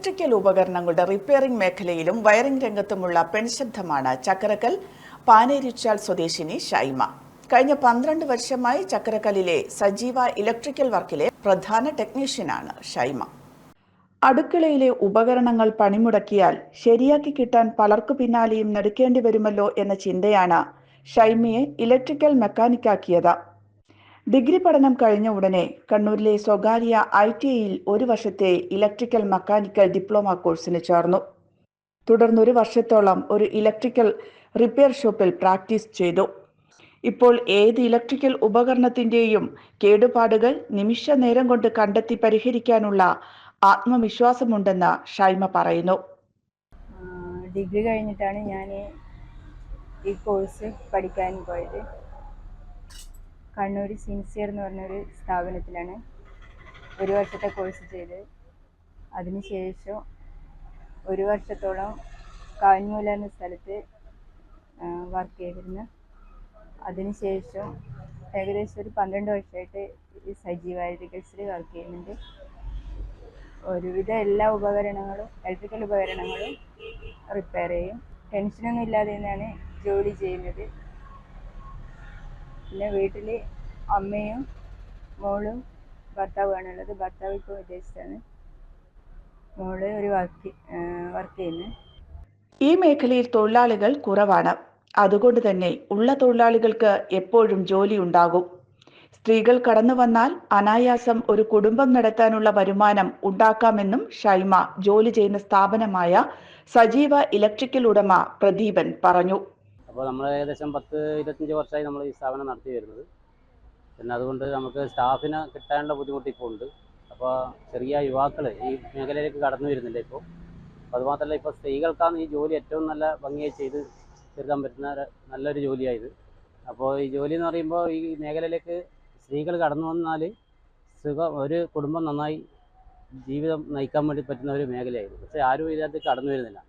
Electrical ഉപകരണങ്ങളുടെ repairing മേഖലയിലും wiring രംഗത്തുമുള്ള പെൺശബ്ദമാണ് Chakkarakkal പാനേരിച്ചാൽ സ്വദേശിനി ഷൈമ. കഴിഞ്ഞ പന്ത്രണ്ട് വർഷമായി ചക്കരക്കല്ലിലെ സജീവ ഇലക്ട്രിക്കൽ വർക്കിലെ പ്രധാന ടെക്നീഷ്യനാണ് ഷൈമ. അടുക്കളയിലെ ഉപകരണങ്ങൾ പണിമുടക്കിയാൽ ശരിയാക്കി കിട്ടാൻ പലർക്കു പിന്നാലെയും നെടുക്കേണ്ടി വരുമല്ലോ എന്ന ചിന്തയാണ് ഷൈമയെ ഇലക്ട്രിക്കൽ മെക്കാനിക്കാക്കിയത്. ഡിഗ്രി പഠനം കഴിഞ്ഞ ഉടനെ കണ്ണൂരിലെ സ്വകാര്യ ഐ ടി ഐയിൽ ഒരു വർഷത്തെ ഇലക്ട്രിക്കൽ മെക്കാനിക്കൽ ഡിപ്ലോമ കോഴ്സിന് ചേർന്നു. തുടർന്ന് ഒരു വർഷത്തോളം ഒരു ഇലക്ട്രിക്കൽ റിപ്പയർ ഷോപ്പിൽ പ്രാക്ടീസ് ചെയ്തു. ഇപ്പോൾ ഏത് ഇലക്ട്രിക്കൽ ഉപകരണത്തിന്റെയും കേടുപാടുകൾ നിമിഷ നേരം കൊണ്ട് കണ്ടെത്തി പരിഹരിക്കാനുള്ള ആത്മവിശ്വാസമുണ്ടെന്ന് ഷൈമ പറയുന്നു. ഡിഗ്രി കഴിഞ്ഞിട്ടാണ് ഞാൻ ഈ കോഴ്സ് പഠിക്കാൻ പോയത്. കണ്ണൂർ സിൻസിയർ എന്ന് പറഞ്ഞൊരു സ്ഥാപനത്തിലാണ് ഒരു വർഷത്തെ കോഴ്സ് ചെയ്ത്. അതിനുശേഷം ഒരു വർഷത്തോളം കാൻമൂല എന്ന സ്ഥലത്ത് വർക്ക് ചെയ്തിരുന്നു. അതിനുശേഷം ഏകദേശം ഒരു പന്ത്രണ്ട് വർഷമായിട്ട് ഈ സജീവ ഇലക്ട്രിക്കൽസിൽ വർക്ക് ചെയ്യുന്നുണ്ട്. ഒരുവിധ എല്ലാ ഉപകരണങ്ങളും ഇലക്ട്രിക്കൽ ഉപകരണങ്ങളും റിപ്പയർ ചെയ്യും. ടെൻഷനൊന്നും ഇല്ലാതെ തന്നെയാണ് ജോലി ചെയ്യുന്നത്. പിന്നെ വീട്ടിൽ അമ്മയും മോളും ഭർത്താവുമാണുള്ളത്. ഭർത്താവ് ഇപ്പോൾ വിദേശത്താണ്. മോൾ ഒരു വർക്ക് വർക്ക് ചെയ്യുന്നു. ഈ മേഖലയിൽ തൊഴിലാളികൾ കുറവാണ്. അതുകൊണ്ട് തന്നെ ഉള്ള തൊഴിലാളികൾക്ക് എപ്പോഴും ജോലി ഉണ്ടാകും. സ്ത്രീകൾ കടന്നു വന്നാൽ അനായാസം ഒരു കുടുംബം നടത്താനുള്ള വരുമാനം ഉണ്ടാക്കാമെന്നും ഷൈമ ജോലി ചെയ്യുന്ന സ്ഥാപനമായ സജീവ ഇലക്ട്രിക്കൽ ഉടമ പ്രദീപൻ പറഞ്ഞു. അപ്പോൾ നമ്മൾ ഏകദേശം പത്ത് ഇരുപത്തഞ്ച് വർഷമായി നമ്മൾ ഈ സ്ഥാപനം നടത്തി വരുന്നത്. പിന്നെ അതുകൊണ്ട് നമുക്ക് സ്റ്റാഫിനെ കിട്ടാനുള്ള ബുദ്ധിമുട്ട് ഇപ്പോൾ ഉണ്ട്. അപ്പോൾ ചെറിയ യുവാക്കൾ ഈ മേഖലയിലേക്ക് കടന്നു വരുന്നില്ല ഇപ്പോൾ? അതുമാത്രമല്ല ഇപ്പോൾ സ്ത്രീകൾക്കാണ് ഈ ജോലി ഏറ്റവും നല്ല ഭംഗിയായി ചെയ്ത് തീർക്കാൻ പറ്റുന്ന നല്ലൊരു ജോലിയായത്. അപ്പോൾ ഈ ജോലി എന്ന് പറയുമ്പോൾ ഈ മേഖലയിലേക്ക് സ്ത്രീകൾ കടന്നു വന്നാൽ സുഖം ഒരു കുടുംബം നന്നായി ജീവിതം നയിക്കാൻ വേണ്ടി പറ്റുന്ന ഒരു മേഖലയായിരുന്നു. പക്ഷേ ആരും ഇതിനകത്ത് കടന്നു വരുന്നില്ല.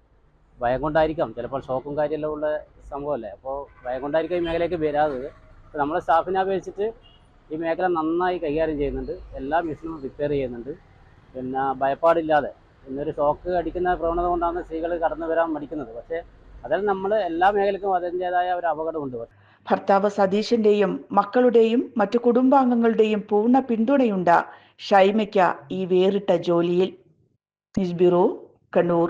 ഭയം കൊണ്ടായിരിക്കാം ചിലപ്പോൾ ഷോക്കും കാര്യമെല്ലാം ഉള്ള സംഭവമല്ലേ? അപ്പോൾ ഭയം കൊണ്ടായിരിക്കും ഈ മേഖലയ്ക്ക് വരാത്തത് നമ്മളെ സ്റ്റാഫിനെ അപേക്ഷിച്ചിട്ട് ഈ മേഖല നന്നായി കൈകാര്യം ചെയ്യുന്നുണ്ട്. എല്ലാ മെഷീനും റിപ്പയർ ചെയ്യുന്നുണ്ട്. പിന്നെ ഭയപ്പാടില്ലാതെ. ഇന്നൊരു ഷോക്ക് അടിക്കുന്ന പ്രവണത കൊണ്ടാണ് സ്ത്രീകൾ കടന്നു വരാൻ മടിക്കുന്നത്. പക്ഷേ അതിൽ നമ്മൾ എല്ലാ മേഖലയ്ക്കും അതിന്റെതായ ഒരു അപകടമുണ്ട്. ഭർത്താവ് സതീഷിന്റെയും മക്കളുടെയും മറ്റു കുടുംബാംഗങ്ങളുടെയും പൂർണ പിന്തുണയുണ്ട് ഷൈമയ്ക്ക് ഈ വേറിട്ട ജോലിയിൽ. Bureau Kannur.